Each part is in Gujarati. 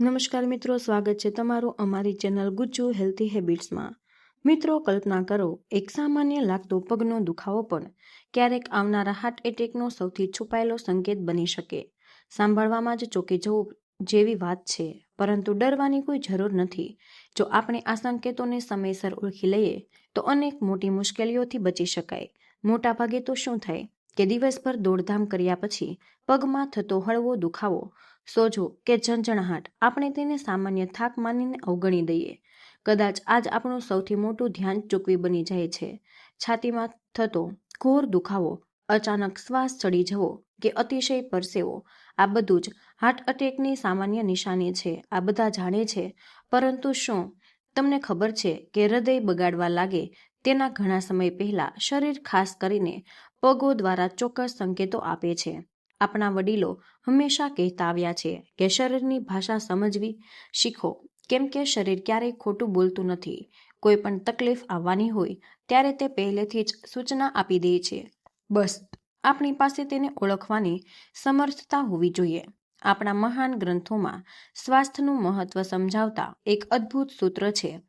નમસ્કાર મિત્રો, સ્વાગત છે તમારું અમારી ચેનલ ગુજ્જુ હેલ્ધી હેબિટ્સમાં. મિત્રો, કલ્પના કરો, એક સામાન્ય લાગતો પગનો દુખાવો પણ ક્યારેક આવનારા હાર્ટ એટેકનો સૌથી છુપાયેલો સંકેત બની શકે. સાંભળવામાં જ ચોકી જવું જેવી વાત છે, પરંતુ ડરવાની કોઈ જરૂર નથી. જો આપણે આ સંકેતોને સમયસર ઓળખી લઈએ, તો અનેક મોટી મુશ્કેલીઓથી બચી શકાય. મોટાભાગે તો શું થાય કે દિવસભર દોડધામ કર્યા પછી પગમાં થતો હળવો દુખાવો સોજો કે ઝંઝણાટ આપણે તેને સામાન્ય થાક માનીને અવગણી દઈએ. કદાચ આજ આપણું સૌથી મોટું ધ્યાન ચૂકવી બની જાય છે. છાતીમાં થતો ઘોર દુખાવો, અચાનક શ્વાસ ચડી જવો કે અતિશય પરસેવો, આ બધું જ હાર્ટ અટેકની સામાન્ય નિશાની છે, આ બધા જાણે છે. પરંતુ શું તમને ખબર છે કે હૃદય બગાડવા લાગે તેના ઘણા સમય પહેલા શરીર ખાસ કરીને પગો દ્વારા ચોક્કસ સંકેતો આપે છે? આપણા વડીલો હંમેશા કહેતા આવ્યા છે કે શરીરની ભાષા સમજવી શીખો. કેમ કે શરીર ક્યારેય ખોટું બોલતું નથી. કોઈ પણ તકલીફ આવવાની હોય ત્યારે તે પહેલેથી જ સૂચના આપી દે છે. બસ, આપણી પાસે તેને ઓળખવાની સમર્થતા હોવી જોઈએ. આપણા મહાન ગ્રંથોમાં સ્વાસ્થ્યનું મહત્વ સમજાવતા એક અદ્ભુત સૂત્ર છે.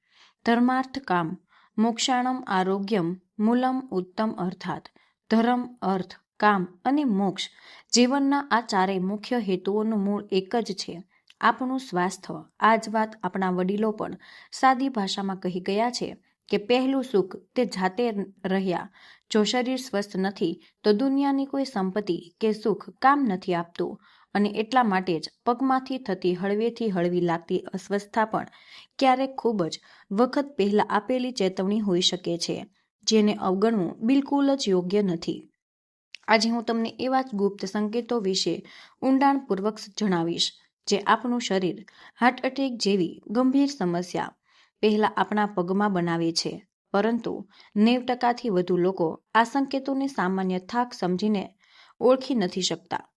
ધર્માર્થ કામ, મોક્ષાણમ આરોગ્યમ મૂલમ ઉત્તમ અર્થાત ધર્મ અર્થ. કામ અને મોક્ષ જીવનના આ ચારેય મુખ્ય હેતુઓનું મૂળ એક જ છે. આપણું સ્વાસ્થ્ય. આ જ વાત આપણા વડીલો પણ સાદી ભાષામાં કહી ગયા છે કે પહેલું સુખ તે જાતે રહ્યા. જો શરીર સ્વસ્થ નથી, તો દુનિયાની કોઈ સંપત્તિ કે સુખ કામ નથી આપતું અને એટલા માટે જ પગમાંથી થતી હળવેથી હળવી લાગતી અસ્વસ્થતા પણ ક્યારેક ખૂબ જ વખત પહેલા આપેલી ચેતવણી હોઈ શકે છે, જેને અવગણવું બિલકુલ જ યોગ્ય નથી. આજે હું તમને એવા જ ગુપ્ત સંકેતો વિશે ઊંડાણપૂર્વક જણાવીશ, જે આપણું શરીર હાર્ટ એટેક જેવી ગંભીર સમસ્યા પહેલા આપણા પગમાં બનાવે છે. પરંતુ નેવ ટકાથી વધુ લોકો આ સંકેતોને સામાન્ય થાક સમજીને ઓળખી નથી શકતા.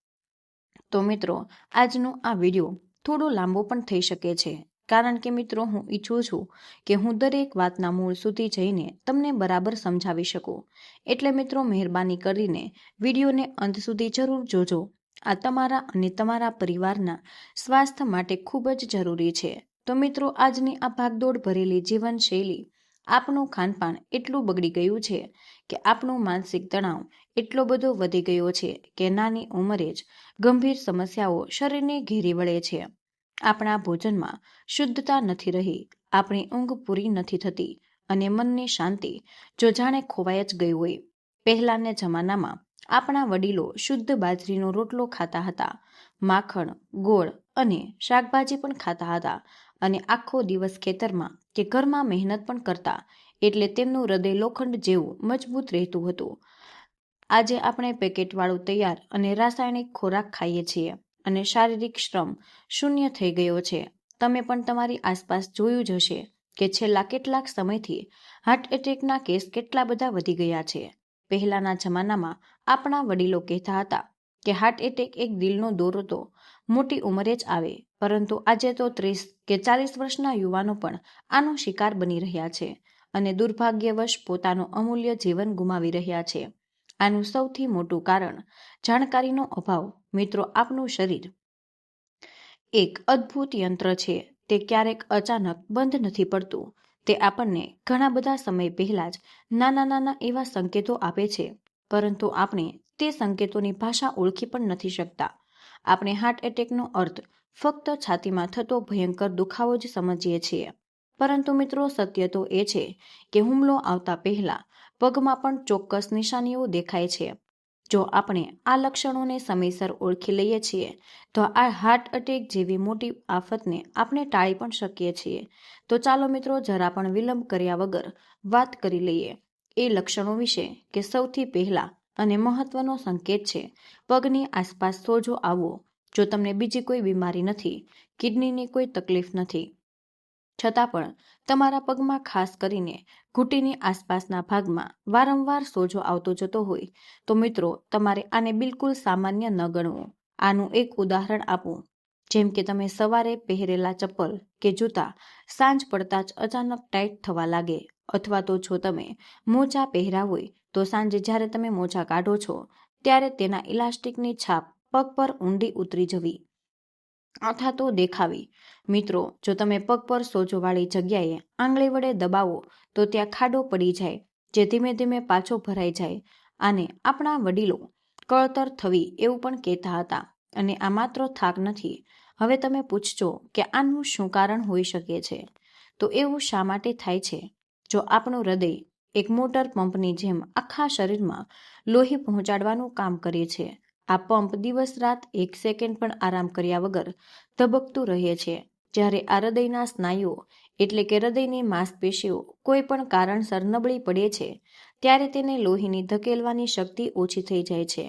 તો મિત્રો, આજનો આ વીડિયો થોડો લાંબો પણ થઈ શકે છે. કારણ કે મિત્રો હું ઈચ્છું છું કે હું દરેક વાતના મૂળ સુધી જઈને તમને બરાબર સમજાવી શકું. એટલે મિત્રો મહેરબાની કરીને વિડીયોને અંત સુધી જરૂર જોજો. આ તમારા અને તમારા પરિવારના સ્વાસ્થ્ય માટે ખૂબ જ જરૂરી છે. તો મિત્રો આજની આ ભાગદોડ ભરેલી જીવનશૈલી આપણું ખાનપાન એટલું બગડી ગયું છે કે આપણું માનસિક તણાવ એટલો બધો વધી ગયો છે કે નાની ઉંમરે જ ગંભીર સમસ્યાઓ શરીરને ઘેરી વળે છે. આપણા ભોજનમાં શુદ્ધતા નથી રહી, આપણી ઊંઘ પૂરી નથી થતી અને મનની શાંતિ જો જાણે ખોવાઈ જ ગઈ હોય. પહેલાના જમાનામાં આપણા વડીલો શુદ્ધ બાજરીનો રોટલો ખાતા હતા, માખણ, ગોળ અને શાકભાજી પણ ખાતા હતા અને આખો દિવસ ખેતરમાં કે ઘરમાં મહેનત પણ કરતા, એટલે તેમનું હૃદય લોખંડ જેવું મજબૂત રહેતું હતું. આજે આપણે પેકેટવાળું તૈયાર અને રાસાયણિક ખોરાક ખાઈએ છીએ. અને શારીરિક શ્રમ શૂન્ય થઈ ગયો છે. તમે પણ તમારી આસપાસ જોયું જ હશે કે છેલ્લા કેટલાક સમયથી હાર્ટ એટેકના કેસ કેટલા બધા વધી ગયા છે. પહેલાના જમાનામાં આપણા વડીલો કહેતા હતા કે હાર્ટ એટેક એક દિલનો દોરો તો મોટી ઉંમરે જ આવે. પરંતુ આજે તો ત્રીસ કે ચાલીસ વર્ષના યુવાનો પણ આનો શિકાર બની રહ્યા છે અને દુર્ભાગ્યવશ પોતાનું અમૂલ્ય જીવન ગુમાવી રહ્યા છે. આનું સૌથી મોટું કારણ જાણકારીનો અભાવ મિત્રો, આપનું શરીર. એક અદ્ભુત યંત્ર છે. તે ક્યારેક અચાનક બંધ નથી પડતું. તે આપણને ઘણા બધા સમય પહેલા જ નાના નાના એવા સંકેતો આપે છે. પરંતુ આપણે તે સંકેતોની ભાષા ઓળખી પણ નથી શકતા. આપણે હાર્ટ એટેકનો અર્થ ફક્ત છાતીમાં થતો ભયંકર દુખાવો જ સમજીએ છીએ. પરંતુ મિત્રો, સત્ય તો એ છે કે હુમલો આવતા પહેલા પગમાં પણ ચોક્કસ નિશાનીઓ દેખાય છે. જો આપણે આ લક્ષણોને સમયસર ઓળખી લઈએ છીએ, તો આ હાર્ટ અટેક જેવી મોટી આફતને આપણે ટાળી પણ શકીએ છીએ. તો ચાલો મિત્રો જરા પણ વિલંબ કર્યા વગર વાત કરી લઈએ. એ લક્ષણો વિશે કે સૌથી પહેલા અને મહત્વનો સંકેત છે, પગની આસપાસ સોજો આવવો. જો તમને બીજી કોઈ બીમારી નથી કિડનીની કોઈ તકલીફ નથી. છતાં પણ તમારા પગમાં ખાસ કરીને ઘૂંટીની આસપાસના ભાગમાં વારંવાર સોજો આવતો જતો હોય, તો મિત્રો, તમારે આને બિલકુલ સામાન્ય ન ગણવું. આનું એક ઉદાહરણ આપું. જેમ કે તમે સવારે પહેરેલા ચપ્પલ કે જૂતા સાંજ પડતા જ અચાનક ટાઈટ થવા લાગે, અથવા તો જો તમે મોજા પહેર્યા હોય, તો સાંજે જ્યારે તમે મોજા કાઢો છો, ત્યારે તેના ઇલાસ્ટિકની છાપ પગ પર ઊંડી ઉતરી જવી. અથવા તો દેખાવી. મિત્રો, જો તમે પગ પર સોજોવાળી જગ્યાએ આંગળી વડે દબાવો, તો ત્યાં ખાડો પડી જાય, જે ધીમે ધીમે પાછો ભરાઈ જાય. આને આપણા વડીલો કળતર થવી એવું પણ કહેતા હતા, અને આ માત્ર થાક નથી. હવે તમે પૂછજો કે આનું શું કારણ હોઈ શકે છે? તો એવું શા માટે થાય છે? જો આપણું હૃદય એક મોટર પંપની જેમ આખા શરીરમાં લોહી પહોંચાડવાનું કામ કરે છે આ પંપ દિવસ રાત એક સેકન્ડ પણ આરામ કર્યા વગર ધબકતું રહે છે. જ્યારે આ હૃદયના સ્નાયુઓ, એટલે કે હૃદયની માંસપેશીઓ, કોઈ પણ કારણસર નબળી પડે છે, ત્યારે તેને લોહીની ધકેલવાની શક્તિ ઓછી થઈ જાય છે.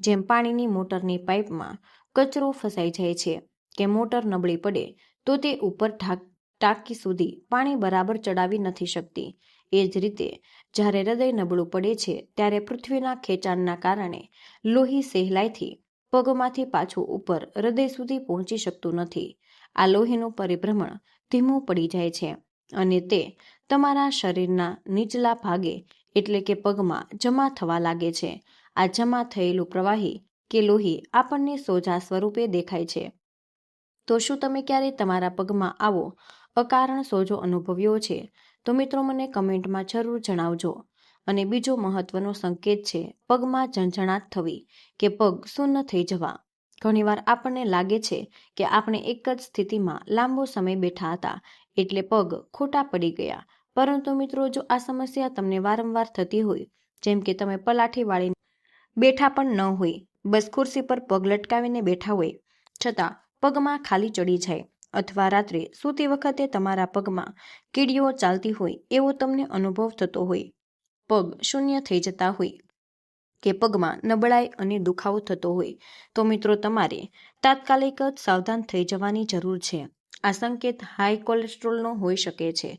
જેમ પાણીની મોટરની પાઇપમાં કચરો ફસાઈ જાય છે કે મોટર નબળી પડે, તો તે ઉપર ટાંકી સુધી પાણી બરાબર ચડાવી નથી શકતી. એ જ રીતે જ્યારે હૃદય નબળું પડે છે ત્યારે પૃથ્વીના ખેંચાણના કારણે લોહી સહેલાઈથી પગમાંથી પાછું ઉપર હૃદય સુધી પહોંચી શકતું નથી. આ લોહીનું પરિભ્રમણ ધીમું પડી જાય છે અને તે તમારા શરીરના નીચલા ભાગે એટલે કે પગમાં જમા થવા લાગે છે. આ જમા થયેલું પ્રવાહી કે લોહી આપણને સોજા સ્વરૂપે દેખાય છે. તો શું તમે ક્યારેય તમારા પગમાં આવો અકારણ સોજો અનુભવ્યો છે? તો મિત્રો મને કમેન્ટમાં જરૂર જણાવજો. અને બીજો મહત્વનો સંકેત છે, પગમાં ઝંઝણાટ થવી, કે પગ શૂન્ય થઈ જવા. ઘણીવાર આપણને લાગે છે કે આપણે એક જ સ્થિતિમાં લાંબો સમય બેઠા હતા, એટલે પગ ખોટા પડી ગયા. પરંતુ મિત્રો, જો આ સમસ્યા તમને વારંવાર થતી હોય, જેમ કે તમે પલાઠી વાળી બેઠા પણ ન હોય, બસ ખુરશી પર પગ લટકાવીને બેઠા હોય, છતાં પગમાં ખાલી ચડી જાય. અથવા રાત્રે સૂતી વખતે તમારા પગમાં કીડીઓ ચાલતી હોય એવો તમને અનુભવ થતો હોય. પગ શૂન્ય થઈ જતા હોય કે પગમાં નબળાઈ અને દુખાવો થતો હોય, તો મિત્રો તમારે તાત્કાલિક જ સાવધાન થઈ જવાની જરૂર છે. આ સંકેત હાઈ કોલેસ્ટ્રોલનો હોઈ શકે છે.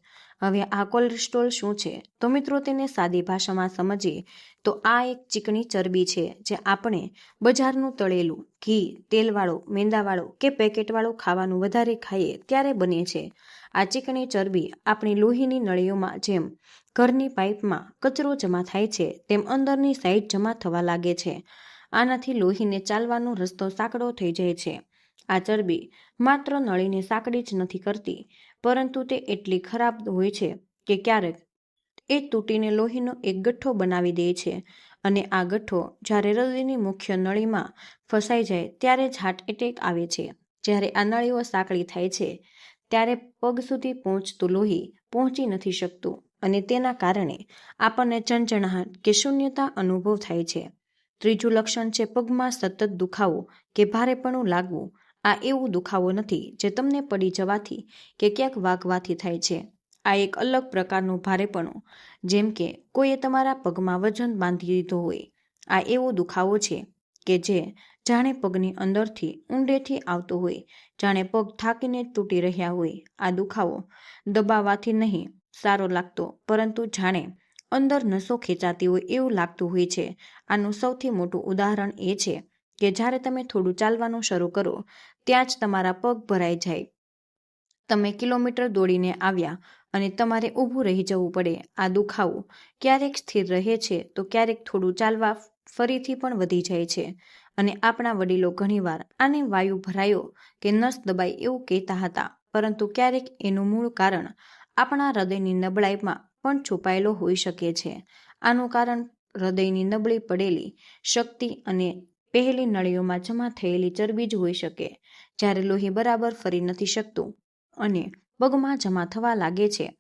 હવે આ કોલેસ્ટ્રોલ શું છે? તો મિત્રો તેને સાદી ભાષામાં સમજીએ તો આ એક ચીકણી ચરબી છે જે આપણે બજારનું તળેલું ઘી, તેલવાળું, મેંદાવાળું કે પેકેટવાળું ખાવાનું વધારે ખાઈએ ત્યારે બને છે. આ ચીકણી ચરબી આપણી લોહીની નળીઓમાં જેમ ઘરની પાઇપમાં કચરો જમા થાય છે, તેમ અંદરની સાઈડ જમા થવા લાગે છે. આનાથી લોહીને ચાલવાનો રસ્તો સાંકડો થઈ જાય છે. આ ચરબી માત્ર નળીને સાંકડી જ નથી કરતી પરંતુ તે એટલી ખરાબ હોય છે કે ક્યારેક એ તૂટીને લોહીનો એક ગઠ્ઠો બનાવી દે છે અને આ ગઠ્ઠો જ્યારે હૃદયની મુખ્ય નળીમાં ફસાઈ જાય ત્યારે જ હાર્ટ એટેક આવે છે. જ્યારે આ નળીઓ સાંકળી થાય છે ત્યારે પગ સુધી પહોંચતું લોહી પહોંચી નથી શકતું અને તેના કારણે આપણને ચંચણાહટ કે શૂન્યતા અનુભવ થાય છે. ત્રીજું લક્ષણ છે પગમાં સતત દુખાવો કે ભારેપણું લાગવું આ એવું દુખાવો નથી જે તમને પડી જવાથી કે ક્યાંક વાગવાથી થાય છે. આ એક અલગ પ્રકારનું ભારેપણું, જેમ કે કોઈએ તમારા પગમાં વજન બાંધી દીધો હોય. આ એવો દુખાવો છે કે જે જાણે પગની અંદરથી ઊંડેથી આવતો હોય, જાણે પગ થાકીને તૂટી રહ્યા હોય. આ દુખાવો દબાવવાથી નહીં, સારો લાગતો, પરંતુ જાણે અંદર નસો ખેંચાતી હોય એવું લાગતું હોય છે. આનું સૌથી મોટું ઉદાહરણ એ છે કે જ્યારે તમે થોડું ચાલવાનું શરૂ કરો ત્યાં જ તમારા પગ ભરાઈ જાય. તમે કિલોમીટર દોડીને આવ્યા અને તમારે ઊભું રહી જવું પડે, આ દુખાવો. ક્યારેક સ્થિર રહે છે તો ક્યારેક થોડું ચાલવા ફરીથી પણ વધી જાય છે. અને આપણા વડીલો ઘણીવાર આને વાયુ ભરાયો કે નસ દબાઈ એવું કહેતા હતા, પરંતુ ક્યારેક એનું મૂળ કારણ આપણા હૃદયની નબળાઈમાં પણ છુપાયેલો હોઈ શકે છે. આનું કારણ હૃદયની નબળી પડેલી શક્તિ અને પહેલી નળીઓમાં જમા થયેલી ચરબી જ હોઈ શકે. જ્યારે લોહી બરાબર ફરી નથી શકતું અને પગમાં જમા થવા લાગે છે,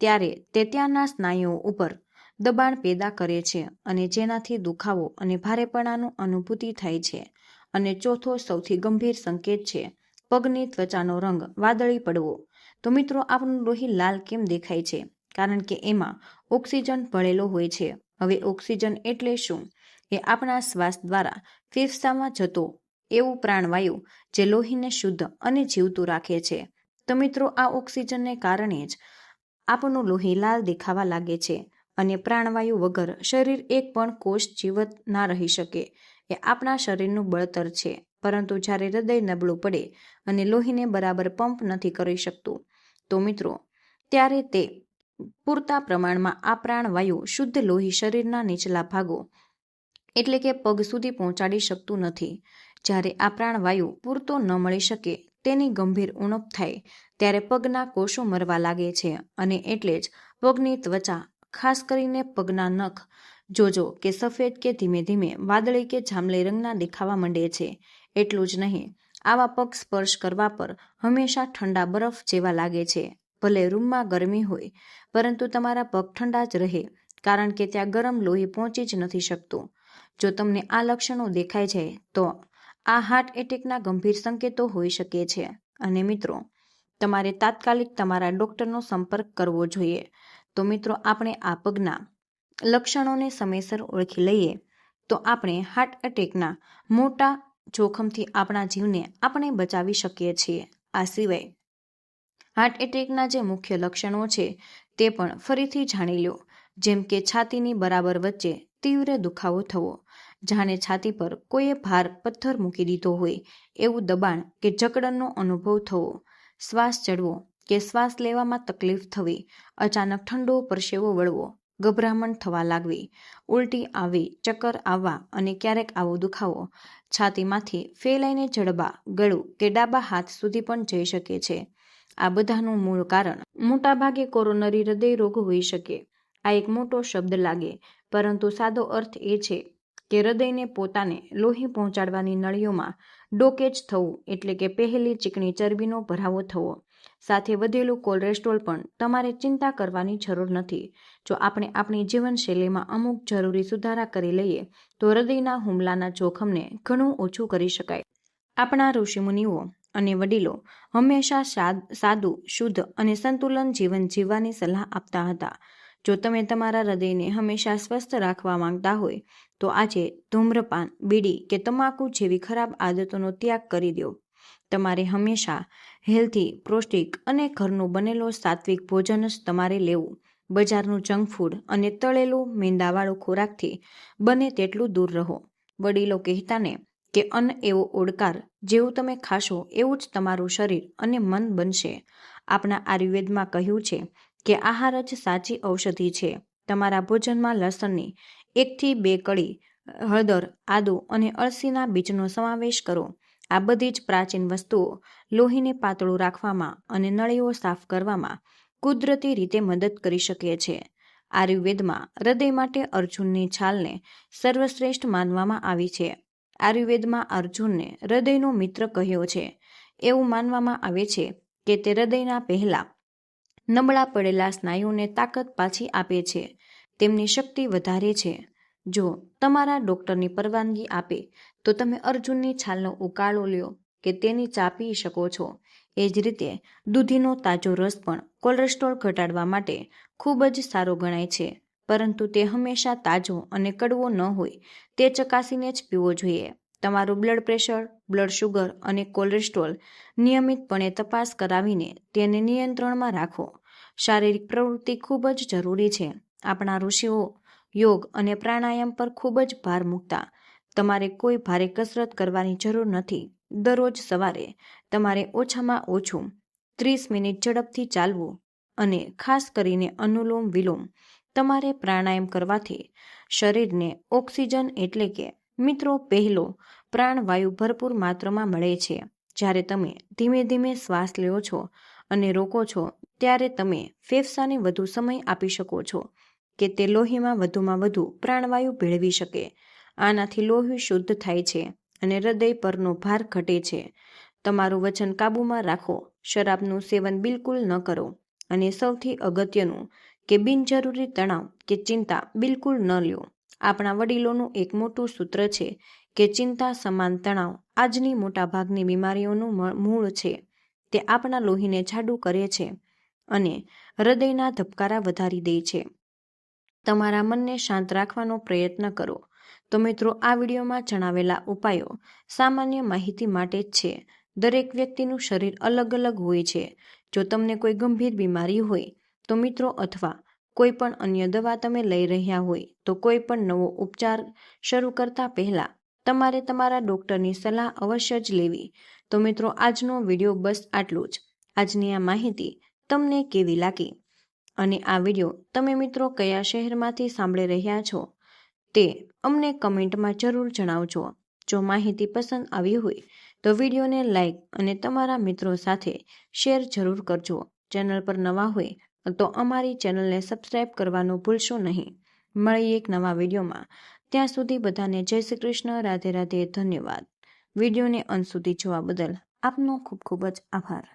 ત્યારે તે ત્યાંના સ્નાયુઓ ઉપર દબાણ પેદા કરે છે અને જેનાથી દુખાવો અને ભારેપણાનું અનુભૂતિ થાય છે. અને ચોથો સૌથી ગંભીર સંકેત છે, પગની ત્વચાનો રંગ વાદળી પડવો. તો મિત્રો, આપણું લોહી લાલ કેમ દેખાય છે? કારણ કે એમાં ઓક્સિજન ભળેલો હોય છે. હવે ઓક્સિજન એટલે શું? એ આપણા શ્વાસ દ્વારા ફેફસામાં જતો એવું પ્રાણવાયુ જે લોહીને શુદ્ધ અને જીવતું રાખે છે. તો મિત્રો, આ ઓક્સિજનને કારણે જ આપણું લોહી લાલ દેખાવા લાગે છે અને પ્રાણવાયુ વગર શરીર એક પણ કોષ જીવત ના રહી શકે. એ આપણા શરીરનું બળતર છે, પરંતુ જ્યારે હૃદય નબળું પડે અને લોહીને બરાબર પંપ નથી કરી શકતું, તો મિત્રો, ત્યારે તે પૂરતા પ્રમાણમાં આ પ્રાણવાયુ શુદ્ધ લોહી શરીરના નીચલા ભાગો, એટલે કે પગ સુધી પહોંચાડી શકતું નથી. જ્યારે આ પ્રાણવાયુ પૂરતો ન મળી શકે, તેની ગંભીર ઉણપ થાય, ત્યારે પગના કોષો મરવા લાગે છે અને એટલે જ પગની ત્વચા, ખાસ કરીને પગના નખ, જોજો કે સફેદ કે ધીમે ધીમે વાદળી કે જાંબલી રંગના દેખાવા માંડે છે. એટલું જ નહીં, આવા પગ સ્પર્શ કરવા પર હંમેશા ઠંડા બરફ જેવા લાગે છે. ભલે રૂમમાં ગરમી હોય, પરંતુ તમારા પગ ઠંડા જ રહે, કારણ કે ત્યાં ગરમ લોહી પહોંચી જ નથી શકતું. જો તમને આ લક્ષણો દેખાય છે, તો આ હાર્ટ એટેકના ગંભીર સંકેતો હોઈ શકે છે. અને મિત્રો, તમારે તાત્કાલિક તમારા ડૉક્ટરનો સંપર્ક કરવો જોઈએ. તો મિત્રો, આપણે આ પગના લક્ષણોને સમયસર ઓળખી લઈએ. તો આપણે હાર્ટ એટેકના મોટા જોખમથી આપણા જીવને આપણે બચાવી શકીએ છીએ. આ સિવાય હાર્ટ એટેકના જે મુખ્ય લક્ષણો છે, તે પણ ફરીથી જાણી લો. જેમ કે છાતીની બરાબર વચ્ચે તીવ્ર દુખાવો થવો જાણે છાતી પર કોઈએ ભાર પથ્થર મૂકી દીધો હોય એવું દબાણ કે જકડનનો અનુભવ થવો. શ્વાસ ચડવો કે શ્વાસ લેવામાં તકલીફ થવી. અચાનક ઠંડો પરસેવો વળવો. ગભરામણ થવા લાગવી. ઉલટી આવી, ચક્કર આવવા અને ક્યારેક આવો દુખાવો. છાતીમાંથી ફેલાઈને જડબા, ગળું કે ડાબા હાથ સુધી પણ જઈ શકે છે. આ બધાનું મૂળ કારણ મોટાભાગે કોરોનરી હૃદય રોગ હોઈ શકે. આ એક મોટો શબ્દ લાગે, પરંતુ સાદો અર્થ એ છે કે હૃદયને પોતાને લોહી પહોંચાડવાની નળીઓમાં ડોકેજ થવું એટલે કે પહેલી ચીકણી ચરબીનો ભરાવો થવો. સાથે વધેલું કોલેસ્ટ્રોલ પણ તમારે ચિંતા કરવાની જરૂર નથી. જો આપણે આપણી જીવનશૈલીમાં અમુક જરૂરી સુધારા કરી લઈએ, તો હૃદયના હુમલાના જોખમને ઘણું ઓછું કરી શકાય. આપણા ઋષિમુનિઓ અને વડીલો હંમેશા સાદું, શુદ્ધ અને સંતુલન જીવન જીવવાની સલાહ આપતા હતા. જો તમે તમારા હૃદયને હંમેશા સ્વસ્થ રાખવા માંગતા હોય, તો આજે ધૂમ્રપાન, બીડી કે તમાકુ જેવી ખરાબ આદતોનો ત્યાગ કરી દો. તમારે હંમેશા હેલ્ધી, પૌષ્ટિક અને ઘરનું બનેલો સાત્વિક ભોજન જ તમારે લેવું. બજારનું જંક ફૂડ અને તળેલું મેંદાવાળું ખોરાકથી બને તેટલું દૂર રહો. વડીલો કહેતાને કે અન્ન એવો ઓડકાર જેવું તમે ખાશો એવું જ તમારું શરીર અને મન બનશે. આપણા આયુર્વેદમાં કહ્યું છે કે આહાર જ સાચી ઔષધિ છે. તમારા ભોજનમાં લસણની એકથી બે કળી, હળદર, આદુ અને અળસીના બીજનો સમાવેશ કરો. આ બધી જ પ્રાચીન વસ્તુઓ લોહીને પાતળું રાખવામાં અને નળીઓ સાફ કરવામાં કુદરતી રીતે મદદ કરી શકે છે. આયુર્વેદમાં હૃદય માટે અર્જુનની છાલને સર્વશ્રેષ્ઠ માનવામાં આવી છે. આયુર્વેદમાં અર્જુનને હૃદયનો મિત્ર કહ્યો છે. એવું માનવામાં આવે છે કે તે હૃદયના પહેલા નબળા પડેલા સ્નાયુને તાકાત પાછી આપે છે. તેમની શક્તિ વધારે છે. જો તમારા ડૉક્ટરની પરવાનગી આપે, તો તમે અર્જુનની છાલનો ઉકાળો લ્યો કે તેની ચા પી શકો છો. એ જ રીતે દૂધીનો તાજો રસ પણ કોલેસ્ટ્રોલ ઘટાડવા માટે ખૂબ જ સારો ગણાય છે. પરંતુ તે હંમેશા તાજો અને કડવો ન હોય, તે ચકાસીને જ પીવો જોઈએ. તમારું બ્લડ પ્રેશર બ્લડ શુગર અને કોલેસ્ટ્રોલ નિયમિતપણે તપાસ કરાવીને તેને નિયંત્રણમાં રાખો. શારીરિક પ્રવૃત્તિ ખૂબ જ જરૂરી છે. આપણા ઋષિઓ યોગ અને પ્રાણાયામ પર ખૂબ જ ભાર મૂકતા. તમારે કોઈ ભારે કસરત કરવાની જરૂર નથી. દરરોજ સવારે તમારે ઓછામાં ઓછું ત્રીસ મિનિટ ઝડપથી ચાલવું અને ખાસ કરીને અનુલોમ વિલોમ તમારે પ્રાણાયામ કરવાથી શરીરને ઓક્સિજન એટલે કે મિત્રો, પહેલો પ્રાણવાયુ ભરપૂર માત્રામાં મળે છે. જ્યારે તમે ધીમે ધીમે શ્વાસ લ્યો છો અને રોકો છો, ત્યારે તમે ફેફસાને વધુ સમય આપી શકો છો કે તે લોહીમાં વધુમાં વધુ પ્રાણવાયુ ભેળવી શકે. આનાથી લોહી શુદ્ધ થાય છે અને હૃદય પરનો ભાર ઘટે છે. તમારું વચન કાબૂમાં રાખો, શરાબનું સેવન બિલકુલ ન કરો અને સૌથી અગત્યનું કે બિનજરૂરી તણાવ કે ચિંતા બિલકુલ ન લ્યો. આપણા વડીલોનું એક મોટું સૂત્ર છે કે ચિંતા સમાન તણાવ. આજની મોટાભાગની બીમારીઓનું મૂળ છે. તે આપણા લોહીને જાડું કરે છે અને હૃદયના ધબકારા વધારી દે છે. તમારા મનને શાંત રાખવાનો પ્રયત્ન કરો. તો મિત્રો, આ વિડીયોમાં જણાવેલા ઉપાયો સામાન્ય માહિતી માટે જ છે. દરેક વ્યક્તિનું શરીર અલગ અલગ હોય છે. જો તમને કોઈ ગંભીર બીમારી હોય તો મિત્રો અથવા કોઈ પણ અન્ય દવા તમે લઈ રહ્યા હોય તો કોઈ પણ નવો ઉપચાર શરૂ કરતા પહેલા તમારે તમારા ડૉક્ટરની સલાહ અવશ્ય જ લેવી. તો મિત્રો, આજનો વીડિયો બસ આટલું જ. આજની આ માહિતી તમને કેવી લાગી? અને આ વીડિયો તમે મિત્રો કયા શહેરમાંથી સાંભળી રહ્યા છો? તે અમને કમેન્ટમાં જરૂર જણાવજો. જો માહિતી પસંદ આવી હોય તો વિડીયોને લાઇક અને તમારા મિત્રો સાથે શેર જરૂર કરજો. ચેનલ પર નવા હોય તો અમારી ચેનલને સબસ્ક્રાઈબ કરવાનું ભૂલશો નહીં. મળીએ એક નવા વિડીયોમાં. ત્યાં સુધી બધાને જય શ્રી કૃષ્ણ, રાધે રાધે, ધન્યવાદ. વિડીયોને અંત સુધી જોવા બદલ આપનો ખૂબ ખૂબ જ આભાર.